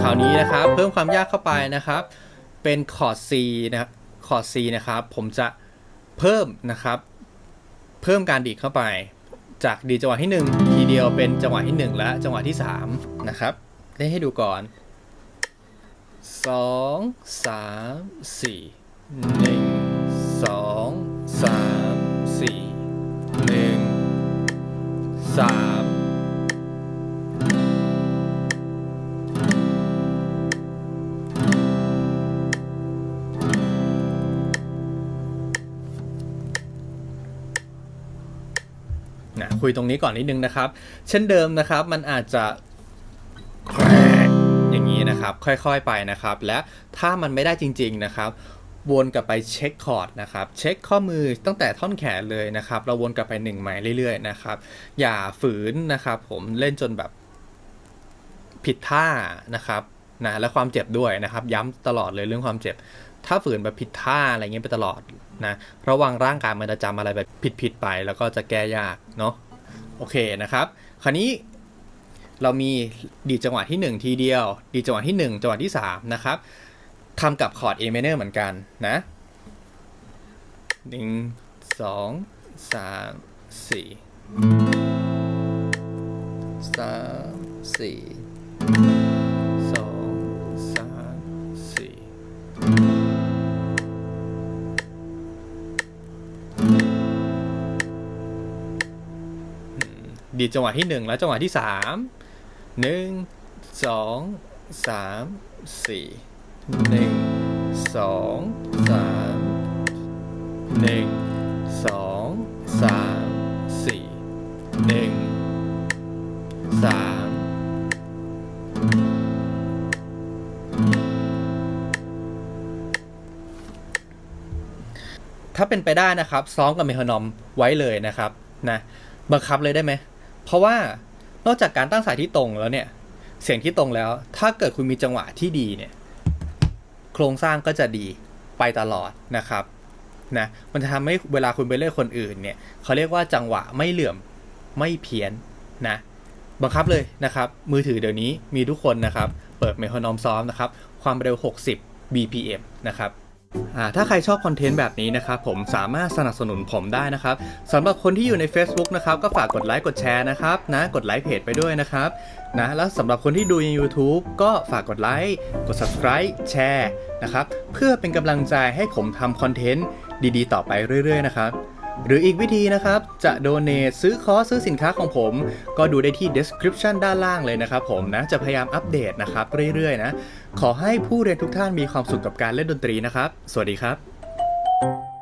คราวนี้นะครับเพิ่มความยากเข้าไปนะครับ เป็นคอร์ด C นะคอร์ด C นะครับ ผมจะเพิ่มนะครับ เพิ่มการดีดเข้าไป จากดีจังหวะที่ 1 ทีเดียวเป็นจังหวะที่ 1 และจังหวะที่ 3 นะครับเล่นให้ดูก่อน 2 3 4 1 2 3 4 1 3 นะคุยตรงนี้ก่อนนิดนึงนะครับ เช่นเดิมนะครับมันอาจจะอย่างนี้นะครับ ค่อยๆไปนะครับ และถ้ามันไม่ได้จริง ๆนะครับ วนกลับไปเช็คคอร์ดนะครับ เช็คข้อมือตั้งแต่ท่อนแขนเลยนะครับ เราวนกลับไปหนึ่งใหม่เรื่อยๆนะครับ อย่าฝืนนะครับ ผมเล่นจนแบบผิดท่านะครับ นะและความเจ็บด้วยนะครับ ย้ำตลอดเลยเรื่องความเจ็บ ถ้าฝืนแบบผิดท่าอะไรเงี้ยไปตลอดนะระวังร่างกายมันจะจำอะไรแบบผิดๆไป แล้วก็จะแก้ยากเนาะโอเคนะครับ คราวนี้เรามีดีจังหวะที่ 1 ทีเดียว ดีจังหวะที่ 1 จังหวะที่ 3 นะครับทำกับคอร์ด A minor เหมือนกันนะหนึ่งสองสามสี่สามสี่ ดีดจังหวะที่หนึ่งแล้วจังหวะที่สามหนึ่งสองสามสี่หนึ่งสองสามหนึ่งสองสามสี่หนึ่งสามถ้าเป็นไปได้นะครับ ซ้อมกับเมโทรนอมไว้เลยนะครับนะบังคับเลยได้ไหม เพราะว่านอกจากการตั้งสายที่ตรงแล้วเนี่ย เสียงที่ตรงแล้ว ถ้าเกิดคุณมีจังหวะที่ดีเนี่ย โครงสร้างก็จะดีไปตลอดนะครับนะมันจะทำให้เวลาคุณไปเล่นคนอื่นเนี่ยเขาเรียกว่าจังหวะไม่เหลื่อมไม่เพี้ยนนะบังคับเลยนะครับ มือถือเดี๋ยวนี้มีทุกคนนะครับ เปิดเมโทรนอมซ้อมนะครับ ความเร็ว 60 BPM นะครับ ถ้าใครชอบคอนเทนต์แบบนี้นะครับผมสามารถสนับสนุนผมได้นะครับสำหรับคนที่อยู่ใน Facebook นะครับก็ฝากกดไลค์กดแชร์นะครับนะกดไลค์เพจไปด้วยนะครับนะแล้วสำหรับคนที่ดูใน YouTube ก็ฝากกดไลค์กด subscribe แชร์นะครับเพื่อเป็นกำลังใจให้ผมทำคอนเทนต์ดีๆ ต่อไปเรื่อย ๆ นะครับ หรืออีกวิธีนะครับ จะโดเน a t ซื้อคอร์สซื้อสินค้าของผม ก็ดูได้ที่ description ด้านล่างเลยนะครับผมนะ จะพยายามอัปเดตนะครับเรื่อยๆนะ ขอให้ผู้เรียนทุกท่านมีความสุขกับการเล่นดนตรีนะครับ สวัสดีครับ